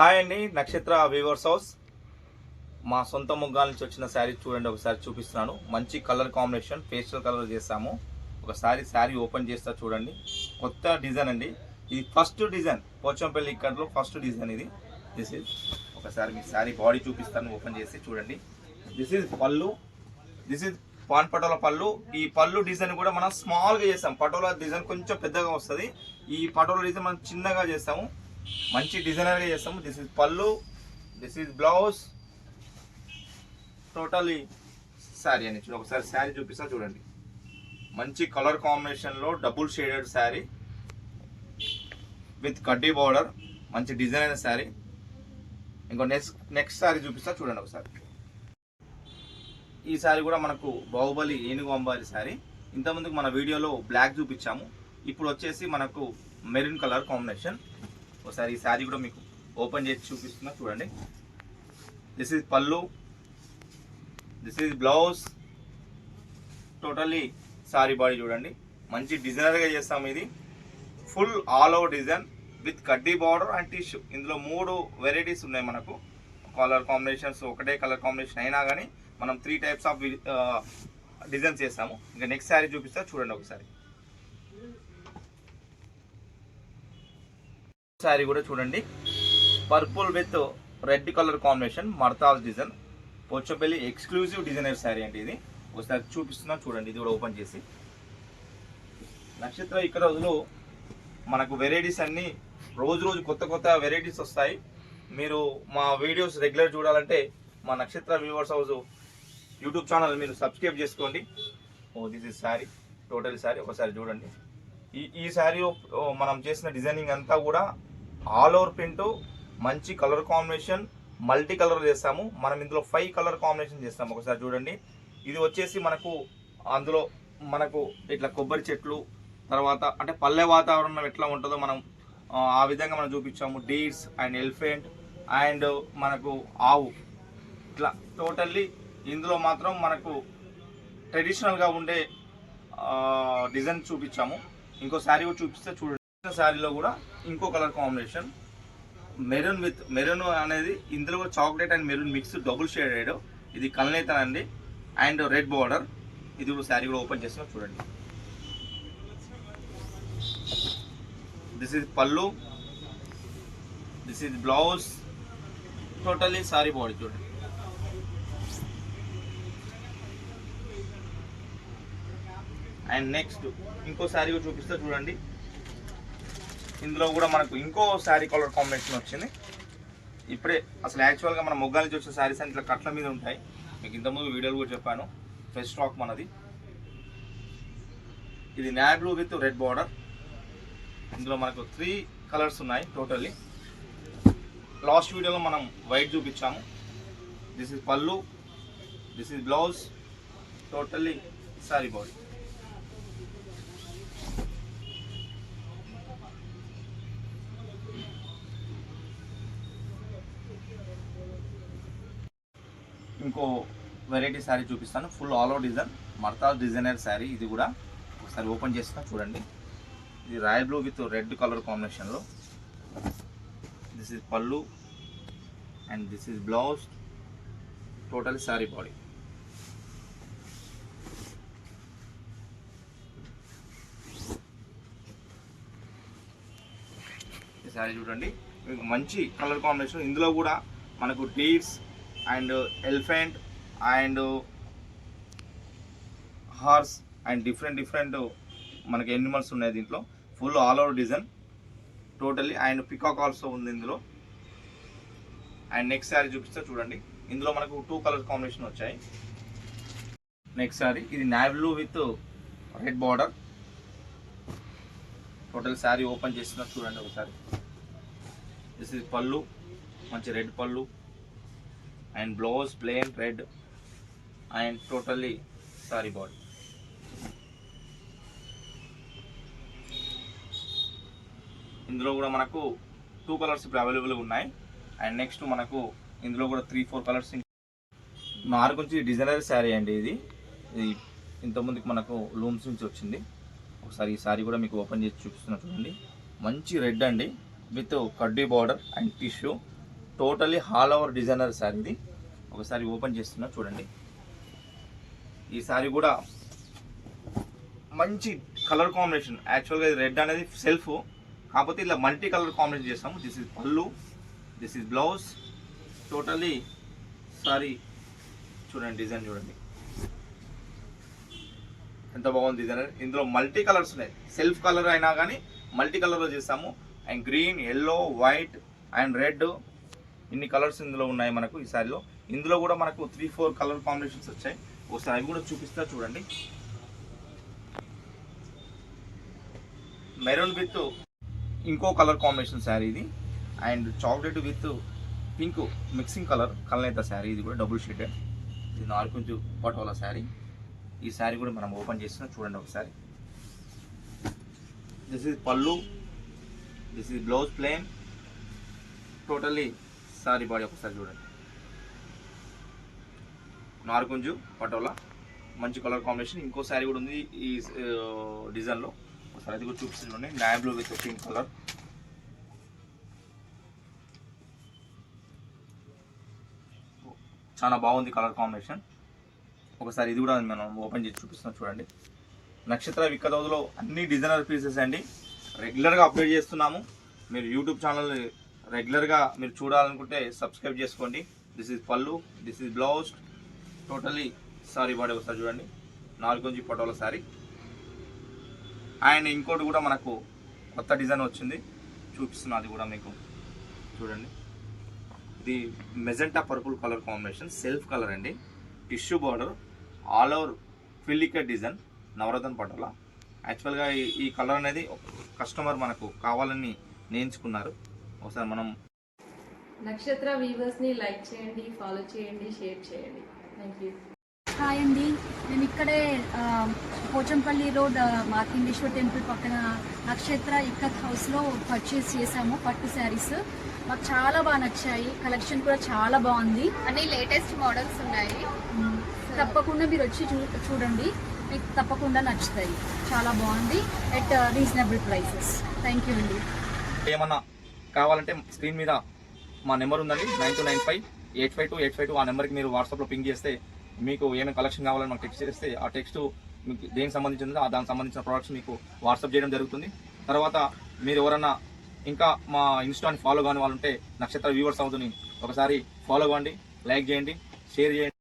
Hi అండి నక్షత్ర weavers house. మా సొంత ముగ్గాల నుంచి వచ్చిన శారీ చూడండి ఒకసారి చూపిస్తున్నాను. మంచి కలర్ కాంబినేషన్ పేస్టల్ కలర్ చేస్తాము. ఒకసారి శారీ ఓపెన్ చేస్తా చూడండి. కొత్త డిజైన్ అండి. ఇది ఫస్ట్ డిజైన్ పోచంపల్లి ఇక్కడలో ఫస్ట్ డిజైన్ ఇది. దిస్ ఇస్ ఒకసారి మీ శారీ బాడీ చూపిస్తాను ఓపెన్ చేసి చూడండి. దిస్ ఇస్ పళ్ళు. దిస్ ఇస్ పాన్ పటోలా పళ్ళు. ఈ పళ్ళు డిజైన్ కూడా మనం స్మాల్గా చేస్తాం. పటోలా డిజైన్ కొంచెం పెద్దగా వస్తుంది. ఈ పటోలా డిజైన్ మనం చిన్నగా చేస్తాము. మంచి డిజైనర్గా చేస్తాము దిస్ ఇస్ పళ్ళు this is blouse totally sari అని చూడండి ఒకసారి శారీ చూపిస్తా చూడండి. మంచి కలర్ కాంబినేషన్లో డబుల్ షేడెడ్ శారీ విత్ కడ్డీ బార్డర్ మంచి డిజైన్ అయిన శారీ ఇంకో నెక్స్ట్ నెక్స్ట్ శారీ చూపిస్తా చూడండి ఒకసారి. ఈ శారీ కూడా మనకు బాహుబలి ఏనుగు అంబాలి శారీ ఇంతకుముందుకు మన వీడియోలో బ్లాక్ చూపించాము. ఇప్పుడు వచ్చేసి మనకు మెరూన్ కలర్ కాంబినేషన్ ఒకసారి ఈ శారీ కూడా మీకు ఓపెన్ చేసి చూపిస్తున్నా చూడండి. దిస్ ఇస్ పళ్ళు. This is blouse totally sari body చూడండి. మంచి డిజైనర్గా చేస్తాం ఇది. Full all over design with కడ్డీ బార్డర్ అండ్ టిష్యూ ఇందులో మూడు వెరైటీస్ ఉన్నాయి మనకు. కలర్ కాంబినేషన్స్ ఒకటే కలర్ కాంబినేషన్ అయినా కానీ మనం త్రీ టైప్స్ ఆఫ్ డిజైన్స్ చేస్తాము. ఇంకా నెక్స్ట్ శారీ చూపిస్తా చూడండి ఒకసారి. శారీ కూడా చూడండి. Purple with red colour combination మర్తాల్ design Pochampalli exclusive designer sari అండి ఇది. ఒకసారి చూపిస్తున్నా చూడండి ఇది కూడా ఓపెన్ చేసి. నక్షత్ర ఇక్కడ రోజులు మనకు వెరైటీస్ అన్నీ రోజు రోజు కొత్త కొత్త వెరైటీస్ వస్తాయి. మీరు మా వీడియోస్ రెగ్యులర్ చూడాలంటే మా Nakshatra viewers house YouTube channel మీరు సబ్స్క్రైబ్ చేసుకోండి. ఓ this is sari total sari ఒకసారి చూడండి. ఈ ఈ శారీ oh, మనం చేసిన డిజైనింగ్ అంతా కూడా ఆల్ ఓవర్ ప్రింట్ మంచి కలర్ కాంబినేషన్ మల్టీ కలర్ చేస్తాము. మనం ఇందులో ఫైవ్ కలర్ కాంబినేషన్ చేస్తాము. ఒకసారి చూడండి. ఇది వచ్చేసి మనకు అందులో మనకు ఇట్లా కొబ్బరి చెట్లు తర్వాత అంటే పల్లె వాతావరణం ఎట్లా ఉంటుందో మనం ఆ, విధంగా మనం చూపించాము. డీడ్స్ అండ్ ఎలిఫెంట్ అండ్ మనకు ఆవు. ఇట్లా టోటల్లీ ఇందులో మాత్రం మనకు ట్రెడిషనల్గా ఉండే డిజైన్ చూపించాము. ఇంకో శారీ కూడా చూపిస్తే చూడండి. శారీలో కూడా ఇంకో colour combination. Maroon with maroon అనేది ఇందులో chocolate and maroon mix double shaded. ఇది కల్నేత అండి. And red border. ఇది కూడా శారీ కూడా ఓపెన్ చేస్తున్నా చూడండి. దిస్ ఇస్ పళ్ళు. This is blouse totally sari body చూడండి. అండ్ నెక్స్ట్ ఇంకో శారీ కూడా చూపిస్తే చూడండి. ఇందులో కూడా మనకు ఇంకో శారీ కలర్ కాంబినేషన్ వచ్చింది. ఇప్పుడే అసలు యాక్చువల్గా మన మొగ్గాల నుంచి వచ్చే శారీస్ అంటే ఇట్లా కట్ల మీద ఉంటాయి. మీకు ఇంతకుముందు వీడియోలు కూడా చెప్పాను. ఫ్రెష్ స్టాక్ మనది. ఇది నాయ్ బ్లూ విత్ రెడ్ బార్డర్ ఇందులో మనకు త్రీ కలర్స్ ఉన్నాయి టోటల్లీ లాస్ట్ వీడియోలో మనం వైట్ చూపించాము. This is pallu. This is blouse totally sari body ఇంకో వెరైటీ శారీ చూపిస్తాను. ఫుల్ ఆల్ ఓవర్ డిజైన్ మర్తాజ్ డిజైనర్ శారీ ఇది కూడా. ఒకసారి ఓపెన్ చేస్తాను చూడండి. ఇది royal blue with red colour కాంబినేషన్లో this is pallu. And this is blouse total sari body sari చూడండి. మీకు మంచి కలర్ కాంబినేషన్ ఇందులో కూడా మనకు deeds and elephant and horse and different different మనకి ఎనిమల్స్ ఉన్నాయి దీంట్లో. Full all over design totally and peacock also ఉంది ఇందులో. అండ్ నెక్స్ట్ శారీ చూపిస్తే చూడండి. ఇందులో మనకు టూ కలర్ కాంబినేషన్ వచ్చాయి. నెక్స్ట్ శారీ ఇది నావ్లూ with red border total sari open చేసిన చూడండి ఒకసారి. దిస్ ఇది పళ్ళు మంచి red pallu and blouse plain red and totally sari body ఇందులో కూడా మనకు టూ కలర్స్ ఇప్పుడు అవైలబుల్గా ఉన్నాయి. అండ్ నెక్స్ట్ మనకు ఇందులో కూడా త్రీ ఫోర్ కలర్స్ మార్క్ గురించి డిజైనర్ శారీ అండి ఇది. ఇది ఇంతకుముందుకు మనకు లూమ్స్ నుంచి వచ్చింది. ఒకసారి ఈ శారీ కూడా మీకు ఓపెన్ చేసి చూపిస్తున్నా చూడండి. మంచి రెడ్ అండి. విత్ కడ్డీ border and tissue totally all over designer sari ఇది ఒకసారి ఓపెన్ చేస్తున్నా చూడండి. ఈ శారీ కూడా మంచి కలర్ కాంబినేషన్. యాక్చువల్గా ఇది రెడ్ అనేది సెల్ఫ్. కాకపోతే ఇలా మల్టీ కలర్ కాంబినేషన్ చేస్తాము. This is pallu. This is blouse totally sari చూడండి డిజైన్ చూడండి. ఎంత బాగుంది డిజైన్ ఇందులో మల్టీ కలర్స్ ఉన్నాయి. సెల్ఫ్ కలర్ అయినా కానీ మల్టీ కలర్లో చేస్తాము. And green yellow white and red ఇన్ని కలర్స్ ఇందులో ఉన్నాయి మనకు ఈ సారీలో. ఇందులో కూడా మనకు త్రీ ఫోర్ కలర్ కాంబినేషన్స్ వచ్చాయి. ఒకసారి అవి కూడా చూపిస్తా చూడండి. మెరూన్ విత్ ఇంకో కలర్ కాంబినేషన్ శారీ ఇది. And chocolate with pink mixing colour కలనేత sari ఇది కూడా డబుల్ షీటెడ్ ఇది నాలుగు పటోలా శారీ ఈ శారీ కూడా మనం ఓపెన్ చేసిన చూడండి ఒకసారి. This is pallu this is blouse plain totally sari body ఒకసారి చూడండి. నార్కుంజు పటోలా మంచి కలర్ కాంబినేషన్ ఇంకో శారీ కూడా ఉంది ఈ డిజైన్లో ఒకసారి అది కూడా చూపిస్తుండీ నాయ బ్లూ విత్ పింక్ కలర్ చాలా బాగుంది కలర్ కాంబినేషన్ ఒకసారి ఇది కూడా మనం ఓపెన్ చేసి చూపిస్తున్నాం చూడండి. నక్షత్ర విక్కదోదులో అన్ని డిజైనర్ పీసెస్ అండి. రెగ్యులర్గా అప్డేట్ చేస్తున్నాము. మీరు యూట్యూబ్ ఛానల్ రెగ్యులర్గా మీరు చూడాలనుకుంటే సబ్స్క్రైబ్ చేసుకోండి. This is pallu this is blouse totally sari body ఒకసారి చూడండి. నాలుగు ఫోటోల సారీ. అండ్ ఇంకోటి కూడా మనకు కొత్త డిజైన్ వచ్చింది. చూపిస్తున్నా అది కూడా మీకు. చూడండి. ఇది magenta purple colour combination self colour అండి. టిష్యూ బార్డర్ ఆల్ ఓవర్ ఫిల్లికెట్ డిజైన్ నవరత్న పటోలా. యాక్చువల్గా ఈ కలర్ అనేది కస్టమర్ మనకు కావాలని నేర్చుకున్నారు. ఒకసారి మనం నక్షత్ర వీవర్స్ని లైక్ చేయండి ఫాలో చేయండి షేర్ చేయండి. థ్యాంక్ యూ హాయ్ అండి మేము ఇక్కడే పోచంపల్లి రోడ్ ఆ, మార్కండేశ్వర్ టెంపుల్ పక్కన నక్షత్ర ఇక్కత్ హౌస్లో పర్చేస్ చేసాము పట్టు శారీస్. మాకు చాలా బాగా నచ్చాయి. కలెక్షన్ కూడా చాలా బాగుంది. అన్ని లేటెస్ట్ మోడల్స్ ఉన్నాయి. తప్పకుండా మీరు వచ్చి చూ చూడండి. మీకు తప్పకుండా నచ్చుతాయి. చాలా బాగుంది. At reasonable prices thank you అండి ఏమన్నా కావాలంటే స్క్రీన్ మీద మా నెంబర్ ఉందండి nine two nine five eight five two eight five two ఆ నెంబర్కి మీరు వాట్సాప్లో పింక్ చేస్తే మీకు ఏమేమి కలెక్షన్ కావాలని మాకు టెక్స్ట్ చేస్తే ఆ టెక్స్ట్ మీకు దేనికి సంబంధించిందో ఆ దానికి సంబంధించిన ప్రోడక్ట్స్ మీకు వాట్సాప్ చేయడం జరుగుతుంది. తర్వాత మీరు ఎవరన్నా ఇంకా మా ఇన్స్టాని ఫాలో కాని వాళ్ళు ఉంటే నక్షత్ర వ్యూవర్స్ అవుతుంది ఒకసారి ఫాలో కావండి లైక్ చేయండి షేర్ చేయండి.